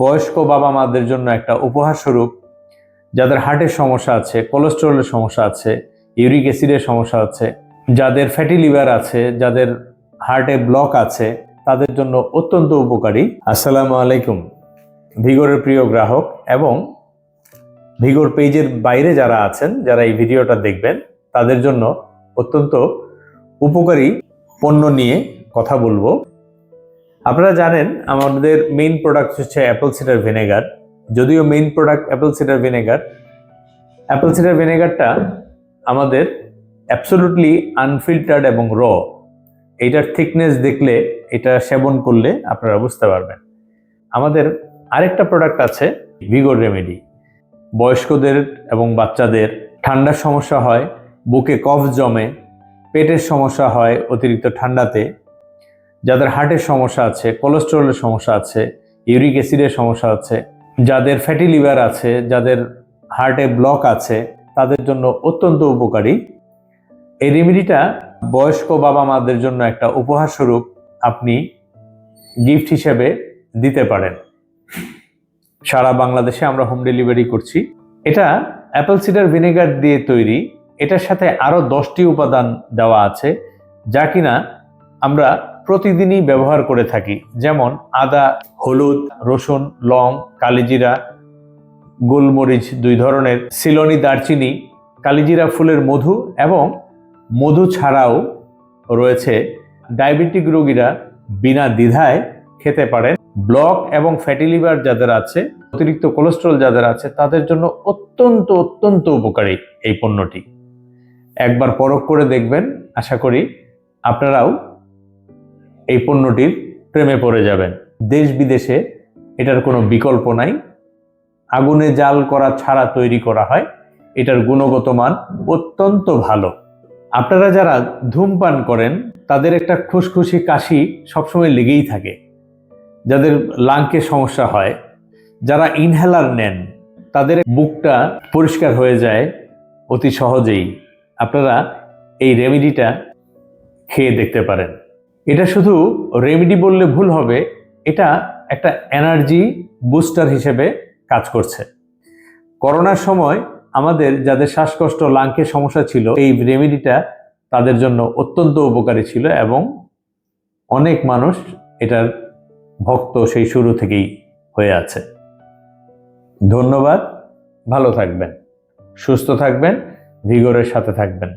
বয়স্ক বাবা মাদের জন্য একটা উপহার স্বরূপ, যাদের হার্টের সমস্যা আছে, কোলেস্টেরলের সমস্যা আছে, ইউরিক অ্যাসিডের সমস্যা আছে, যাদের ফ্যাটি লিভার আছে, যাদের হার্টে ব্লক আছে, তাদের জন্য অত্যন্ত উপকারী। আসসালামু আলাইকুম। ভিগোরের প্রিয় গ্রাহক এবং ভিগোর পেজের বাইরে যারা আছেন, যারা এই ভিডিওটা দেখবেন, তাদের জন্য অত্যন্ত উপকারী পণ্য নিয়ে কথা বলব। আপনারা জানেন আমাদের মেইন প্রোডাক্ট হচ্ছে অ্যাপেল সিডার ভিনেগার যদিও main product apple cider vinegar apple cider ভিনেগারটা আমাদের অ্যাবসোলুটলি আনফিল্টার্ড এবং র এইটার থিকনেস দেখলে, এটা সেবন করলে আপনারা বুঝতে পারবেন। আমাদের আরেকটা প্রোডাক্ট আছে ভিগোর রেমেডি বয়স্কদের এবং বাচ্চাদের ঠান্ডার সমস্যা হয়, বুকে কফ জমে, পেটের সমস্যা হয় অতিরিক্ত ঠান্ডাতে। যাদের হার্টের সমস্যা আছে কোলেস্টেরলের সমস্যা আছে ইউরিক অ্যাসিডের সমস্যা আছে, যাদের ফ্যাটি লিভার আছে, যাদের হার্টে ব্লক আছে, তাদের জন্য অত্যন্ত উপকারী। এই রেমেডিটা বয়স্ক বাবা মাদের জন্য একটা উপহার স্বরূপ আপনি গিফট হিসেবে দিতে পারেন। সারা বাংলাদেশে আমরা হোম ডেলিভারি করছি। এটা অ্যাপেল সিডার ভিনেগার দিয়ে তৈরি। এটার সাথে আরও দশটি উপাদান দেওয়া আছে, যা কিনা আমরা প্রতিদিনই ব্যবহার করে থাকি। যেমন আদা, হলুদ, রসুন, লং, কালিজিরা, গোলমরিচ দুই ধরনের, সিলনি দারচিনি, কালিজিরা ফুলের মধু এবং মধু ছাড়াও রয়েছে ডায়াবেটিক রোগীরা বিনা দ্বিধায় খেতে পারেন। ব্লক এবং ফ্যাটি লিভার যাদের আছে, অতিরিক্ত কোলেস্ট্রল যাদের আছে, তাদের জন্য অত্যন্ত অত্যন্ত উপকারী এই পণ্যটি। একবার পরখ করে দেখবেন। আশা করি আপনারাও এই পণ্যটির প্রেমে পড়ে যাবেন। দেশ বিদেশে এটার কোনো বিকল্প নাই। আগুনে জাল করা ছাড়া তৈরি করা হয়। এটার গুণগত মান অত্যন্ত ভালো। আপনারা যারা ধূমপান করেন, তাদের একটা খুশখুশি কাশি সবসময় লেগেই থাকে। যাদের লাংকে সমস্যা হয়, যারা ইনহেলার নেন, তাদের বুকটা পরিষ্কার হয়ে যায় অতি সহজেই। আপনারা এই রেমেডিটা খেয়ে দেখতে পারেন। এটা শুধু রেমেডি বললে ভুল হবে, এটা একটা এনার্জি বুস্টার হিসেবে কাজ করছে। করোনার সময় আমাদের যাদের শ্বাসকষ্ট লাংকে সমস্যা ছিল, এই রেমেডিটা তাদের জন্য অত্যন্ত উপকারী ছিল এবং অনেক মানুষ এটার ভক্ত সেই শুরু থেকেই হয়ে আছে। ধন্যবাদ, ভালো থাকবেন, সুস্থ থাকবেন ভিগরের সাথে থাকবেন।